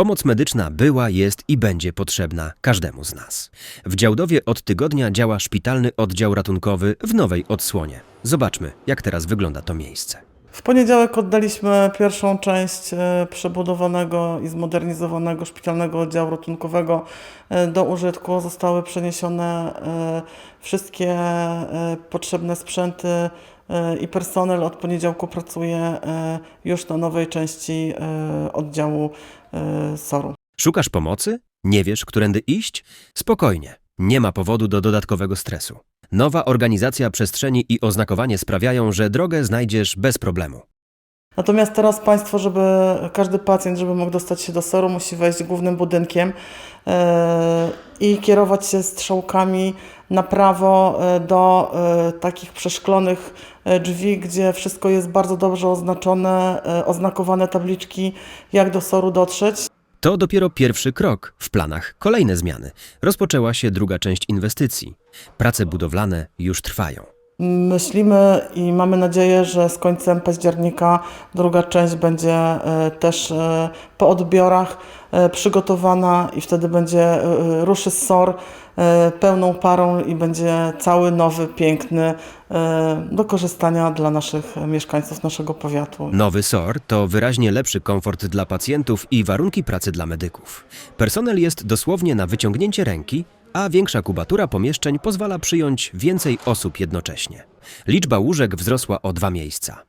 Pomoc medyczna była, jest i będzie potrzebna każdemu z nas. W Działdowie od tygodnia działa szpitalny oddział ratunkowy w nowej odsłonie. Zobaczmy, jak teraz wygląda to miejsce. W poniedziałek oddaliśmy pierwszą część e, przebudowanego i zmodernizowanego szpitalnego oddziału ratunkowego e, do użytku. Zostały przeniesione e, wszystkie potrzebne sprzęty i personel od poniedziałku pracuje już na nowej części oddziału SOR-u. Szukasz pomocy? Nie wiesz, którędy iść? Spokojnie, nie ma powodu do dodatkowego stresu. Nowa organizacja przestrzeni i oznakowanie sprawiają, że drogę znajdziesz bez problemu. Natomiast teraz Państwo, żeby każdy pacjent, żeby mógł dostać się do SOR-u, musi wejść głównym budynkiem e, i kierować się strzałkami na prawo e, do e, takich przeszklonych drzwi, gdzie wszystko jest bardzo dobrze oznaczone, oznakowane tabliczki, jak do SOR-u dotrzeć. To dopiero pierwszy krok. W planach kolejne zmiany. Rozpoczęła się druga część inwestycji. Prace budowlane już trwają. Myślimy i mamy nadzieję, że z końcem października druga część będzie e, też e, po odbiorach e, przygotowana i wtedy będzie ruszy SOR pełną parą i będzie cały nowy, piękny do korzystania dla naszych mieszkańców naszego powiatu. Nowy SOR to wyraźnie lepszy komfort dla pacjentów i warunki pracy dla medyków. Personel jest dosłownie na wyciągnięcie ręki, a większa kubatura pomieszczeń pozwala przyjąć więcej osób jednocześnie. Liczba łóżek wzrosła o dwa miejsca.